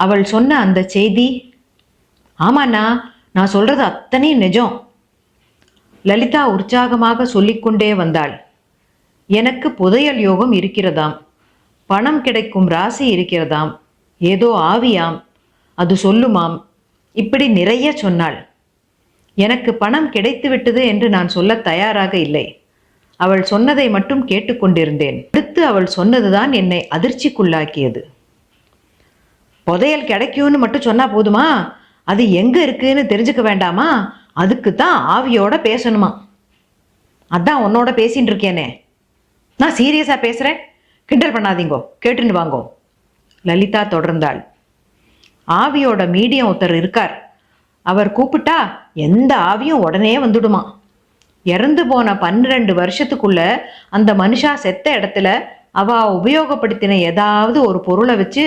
அவள் சொன்ன அந்த செய்தி ஆமாண்ணா நான் சொல்றது அத்தனையும் நிஜம். லலிதா உற்சாகமாக சொல்லிக்கொண்டே வந்தாள். எனக்கு புதையல் யோகம் இருக்கிறதாம். பணம் கிடைக்கும் ராசி இருக்கிறதாம். ஏதோ ஆவியாம். அது சொல்லுமாம். இப்படி நிறைய சொன்னாள். எனக்கு பணம் கிடைத்துவிட்டது என்று நான் சொல்ல தயாராக இல்லை. அவள் சொன்னதை மட்டும் கேட்டுக்கொண்டிருந்தேன். அடுத்து அவள் சொன்னதுதான் என்னை அதிர்ச்சிக்குள்ளாக்கியது. புதையல் கிடைக்கும்னு மட்டும் சொன்னா போதுமா? அது எங்க இருக்குன்னு தெரிஞ்சுக்க வேண்டாமா? அதுக்கு தான் ஆவியோட பேசணுமா? அதான் உன்னோட பேசின்னு இருக்கேனே. நான் சீரியஸா பேசுறேன். கிண்டல் பண்ணாதீங்கோ. கேட்டுன்னு வாங்கோ. லலிதா தொடர்ந்தாள். ஆவியோட மீடியம் ஒருத்தர் இருக்கார். அவர் கூப்பிட்டா எந்த ஆவியும் உடனே வந்துடுமா? இறந்து போன பன்னிரெண்டு வருஷத்துக்குள்ள அந்த மனுஷா செத்த இடத்துல அவ உபயோகப்படுத்தின ஏதாவது ஒரு பொருளை வச்சு